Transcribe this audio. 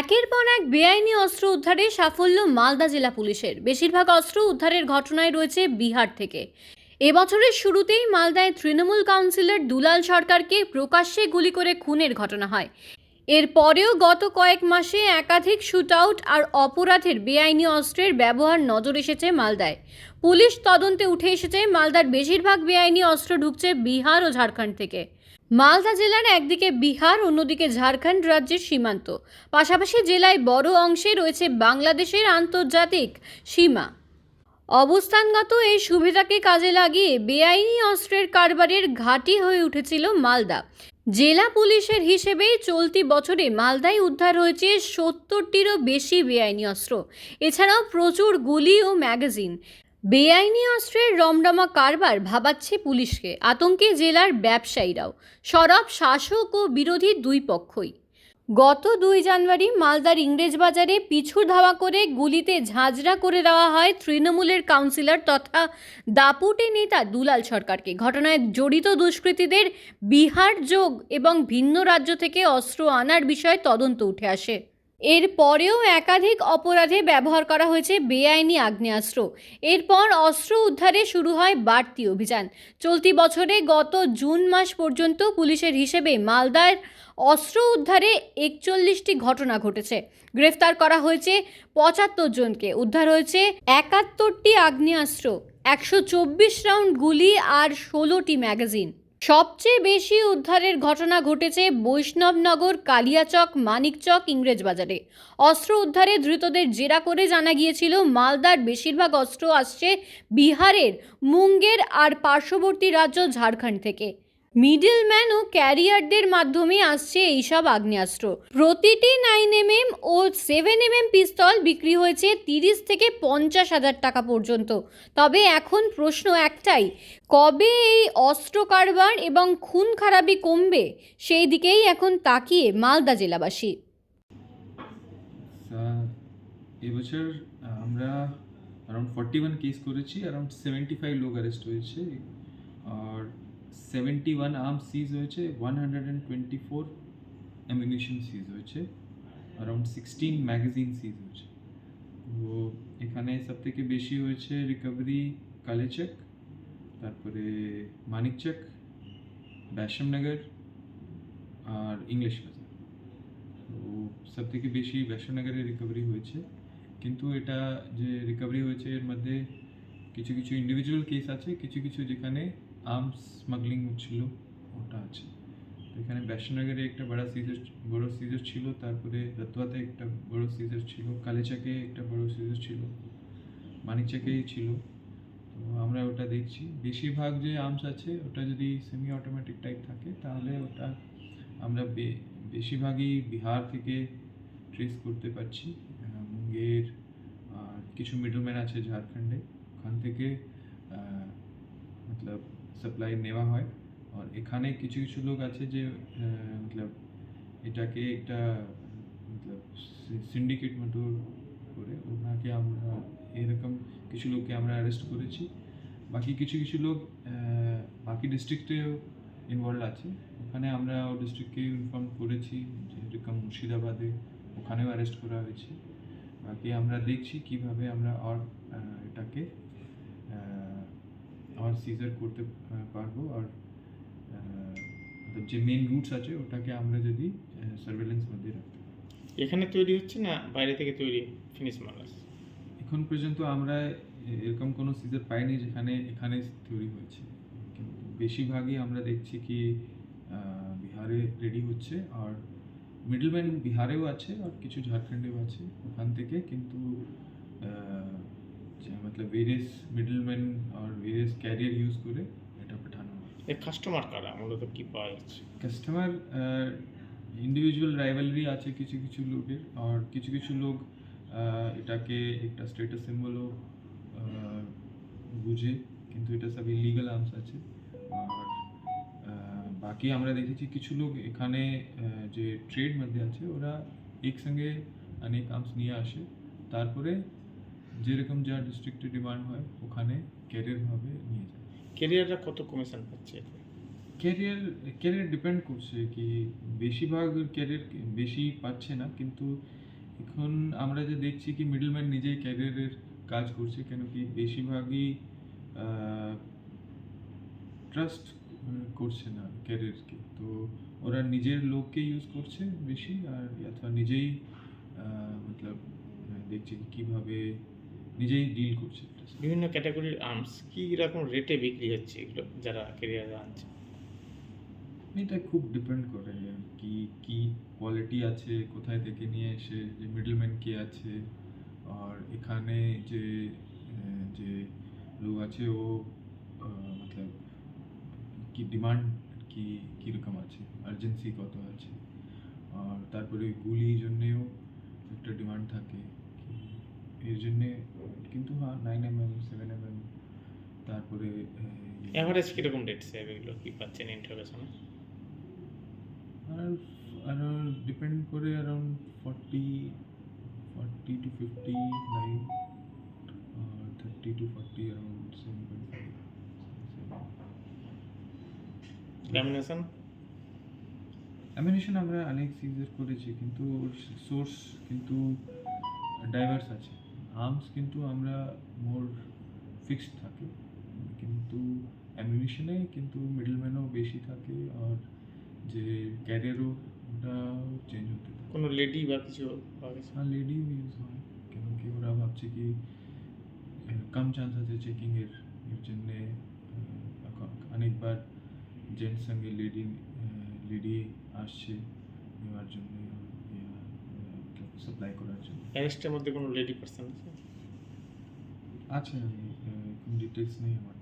একের পর এক বেআইনি অস্ত্র উদ্ধারে সাফল্য মালদা জেলা পুলিশের। বেশিরভাগ অস্ত্র উদ্ধারের ঘটনায় রয়েছে বিহার থেকে। এবছরের শুরুতেই মালদায় তৃণমূল কাউন্সিলর দুলাল সরকারকে প্রকাশ্যে গুলি করে খুনের ঘটনা হয়। এরপরেও গত কয়েক মাসে একাধিক শুটআউট আর অপরাধের বেআইনি অস্ত্রের ব্যবহার নজর এসেছে মালদায়। পুলিশ তদন্তে উঠে এসেছে মালদার বেশিরভাগ বেআইনি অস্ত্র ঢুকছে বিহার ও ঝাড়খণ্ড থেকে। মালদা জেলার একদিকে বিহার, অন্যদিকে ঝাড়খণ্ড রাজ্যের সীমান্ত। পাশাপাশি জেলায় বড় অংশে রয়েছে বাংলাদেশের আন্তর্জাতিক সীমা। অবস্থানগত এই সুবিধাকে কাজে লাগিয়ে বেআইনি অস্ত্রের কারবারের ঘাঁটি হয়ে উঠেছিল মালদা। জেলা পুলিশের হিসেবে চলতি বছরে মালদায় উদ্ধার হয়েছে সত্তরটিরও বেশি বেআইনি অস্ত্র। এছাড়াও প্রচুর গুলি ও ম্যাগাজিন। বেআইনি অস্ত্রের রমরমা কারবার ভাবাচ্ছে পুলিশকে। আতঙ্কে জেলার ব্যবসায়ীরাও। সরব শাসক ও বিরোধী দুই পক্ষই। গত দুই জানুয়ারি মালদার ইংরেজ বাজারে পিছু ধাওয়া করে গুলিতে ঝাঁঝরা করে দেওয়া হয় তৃণমূলের কাউন্সিলর তথা দাপুটে নেতা দুলাল সরকারকে। ঘটনায় জড়িত দুষ্কৃতীদের বিহার যোগ এবং ভিন্ন রাজ্য থেকে অস্ত্র আনার বিষয়ে তদন্ত উঠে আসে। এর পরেও একাধিক অপরাধে ব্যবহার করা হয়েছে বেআইনি আগ্নেয়াস্ত্র। এরপর অস্ত্র উদ্ধারে শুরু হয় বাড়তি অভিযান। চলতি বছরে গত জুন মাস পর্যন্ত পুলিশের হিসেবে মালদার অস্ত্র উদ্ধারে একচল্লিশটি ঘটনা ঘটেছে। গ্রেফতার করা হয়েছে পঁচাত্তর জনকে। উদ্ধার হয়েছে একাত্তরটি আগ্নেয়াস্ত্র, একশো চব্বিশ রাউন্ড গুলি আর ষোলোটি ম্যাগাজিন। সবচেয়ে বেশি উদ্ধারের ঘটনা ঘটেছে বৈষ্ণবনগর, কালিয়াচক, মানিকচক, ইংরেজবাজারে। অস্ত্র উদ্ধারে ধৃতদের জেরা করে জানা গিয়েছিল, মালদার বেশিরভাগ অস্ত্র আসছে বিহারের মুঙ্গের আর পার্শ্ববর্তী রাজ্য ঝাড়খণ্ড থেকে। মিডলম্যান ও ক্যারিয়ারদের মাধ্যমে আসছে এইসব আগ্নেয়াস্ত্র। প্রতিটি নাইন এমএম ও সেভেন এমএম পিস্তল বিক্রি হয়েছে তিরিশ থেকে পঞ্চাশ হাজার টাকা পর্যন্ত। তবে এখন প্রশ্ন একটাই, কবে এই অস্ত্র কারবার এবং খুন খারাপি কমবে? সেই দিকেই এখন তাকিয়ে মালদা জেলাবাসী। এবছর আমরা অ্যারাউন্ড ফর্টি ওয়ান কেস করেছি অ্যারাউন্ড সেভেন্টি ফাইভ লোক অ্যারেস্ট হয়েছে। আর সেভেন্টি ওয়ান আর্ম সিজ হয়েছে one hundred and twenty four ammunition seize হয়েছে অ্যারাউন্ড সিক্সটিন ম্যাগাজিন সিজ হয়েছে। তো এখানে সব থেকে বেশি হয়েছে রিকভারি কালেচক তারপরে মানিকচক ব্যাসমনগর আর ইংলিশ বাজার তো সব থেকে বেশি বৈষ্ণনগরে রিকভারি হয়েছে। কিন্তু এটা যে রিকভারি হয়েছে, এর মধ্যে কিছু কিছু ইন্ডিভিজুয়াল কেস আছে, কিছু কিছু যেখানে আর্মস স্মাগলিং হচ্ছিল ওটা আছে। তো এখানে বৈষ্ণনগরে একটা বড় সিজার বড় সিজার ছিল, তারপরে রতুয়াতে একটা বড় সিজার ছিল, কালেচাকে একটা বড় সিজার ছিল, মানিকচাকেই ছিল। তো আমরা ওটা দেখছি। বেশিরভাগ যে আর্মস আছে, ওটা যদি সেমি অটোমেটিক টাইপ থাকে, তাহলে ওটা আমরা বেশিরভাগই বিহার থেকে ট্রেস করতে পারছি। মুঙ্গের আর কিছু মিডলম্যান আছে ঝাড়খণ্ডে। ওখান থেকে মতলব সাপ্লাই নেওয়া হয়। আর এখানে কিছু কিছু লোক আছে যে মতলব এটাকে একটা, মতলব সিন্ডিকেট মতো করে ওনাকে আমরা, এরকম কিছু লোককে আমরা অ্যারেস্ট করেছি। বাকি কিছু কিছু লোক বাকি ডিস্ট্রিক্টেও ইনভলভ আছে। ওখানে আমরা ডিস্ট্রিক্টকে ইনফর্ম করেছি যেরকম মুর্শিদাবাদে ওখানেও অ্যারেস্ট করা হয়েছে। বাকি আমরা দেখছি কীভাবে আমরা আর এটাকে আহ, আর সিজার করতে পারব আর যে মেন রুটস আছে ওটাকে আমরা যদি সার্ভেলেন্স মধ্যে রাখতে এখানে তৈরি হচ্ছে না বাইরে থেকে তৈরি ফিনিশ মাল আছে এখন পর্যন্ত আমরা এরকম কোনো সিজার পাইনি যেখানে এখানে তৈরি হয়েছে। কিন্তু বেশিরভাগই আমরা দেখছি কি বিহারে রেডি হচ্ছে আর মিডলম্যান বিহারেও আছে আর কিছু ঝাড়খণ্ডেও আছে ওখান থেকে কিন্তু যে ভেরিয়াস মিডলম্যান আর ভেরিয়াস ক্যারিয়ার ইউজ করে এটা পাঠানো এর কাস্টমার কারা? মূলত কি পাওয়া যাচ্ছে? কাস্টমার ইন্ডিভিজুয়াল রাইভালরি আছে কিছু কিছু লোকের আর কিছু কিছু লোক এটাকে একটা স্টেটাস সিম্বলও বুঝে। কিন্তু এটা সব ইলিগাল আর্মস আছে। আর বাকি আমরা দেখেছি কিছু লোক এখানে যে ট্রেড মধ্যে আছে ওরা একসঙ্গে অনেক আর্মস নিয়ে আসে। তারপরে যেরকম যা ডিস্ট্রিক্টে ডিমান্ড হয় ওখানে ক্যারিয়ারভাবে নিয়ে যায়। কেরিয়াররা কত কমিশন পাচ্ছে? ক্যারিয়ার ক্যারিয়ার ডিপেন্ড করছে কি বেশিরভাগ ক্যারিয়ার বেশি পাচ্ছে না কিন্তু এখন আমরা যে দেখছি কি মিডলম্যান নিজেই ক্যারিয়ারের কাজ করছে কেন কি বেশিরভাগই ট্রাস্ট করছে না ক্যারিয়ারকে তো ওরা নিজের লোককে ইউজ করছে বেশি আর অথবা নিজেই মতলব দেখছে কীভাবে নিজেই ডিল করছে বিভিন্ন ক্যাটাগরির আর্মস কি রকম রেটে বিক্রি হচ্ছে এগুলো যারা ক্যারিয়ারে আনছে? এটা খুব ডিপেন্ড করে কি কি কোয়ালিটি আছে কোথায় থেকে নিয়ে এসে যে মিডলম্যান কে আছে আর এখানে যে যে লোক আছে ও মতলব কি ডিমান্ড কি কীরকম আছে আর্জেন্সি কত আছে আর তারপরে গুলি জন্যেও একটা ডিমান্ড থাকে। এর জন্যে কিন্তু nine M M seven M M তারপরে অ্যাভারেজ কীরকম রেট স্যার এগুলো কি পাচ্ছেন ইন্টারভেশনে আর আরাউন্ড ডিপেন্ড করে around forty forty two fifty nine আর thirty two forty around seven point five lamination ammunition আমরা অনেক সিজের করেছি কিন্তু সোর্স কিন্তু ডাইভার্স আছে। আর্মস কিন্তু আমরা মোর ফিক্সড থাকে। কিন্তু অ্যামিউনিশনে কিন্তু মিডলম্যানও বেশি থাকে আর যে ক্যারিয়ারও ওটা চেঞ্জ হতে থাকে। কোনো লেডি বা কিছু হ্যাঁ লেডিও ইউজ হয়। কেন কি ওরা ভাবছে কি কম চান্স আছে চেকিংয়ের এর জন্যে অনেকবার জেন্টস সঙ্গে লেডি লেডি আসছে নেওয়ার জন্য। সাপ্লাই করার জন্য। অ্যারেস্টের মধ্যে কোনো লেডি পার্সন আছে? আছে আমি ডিটেলস নেই আমার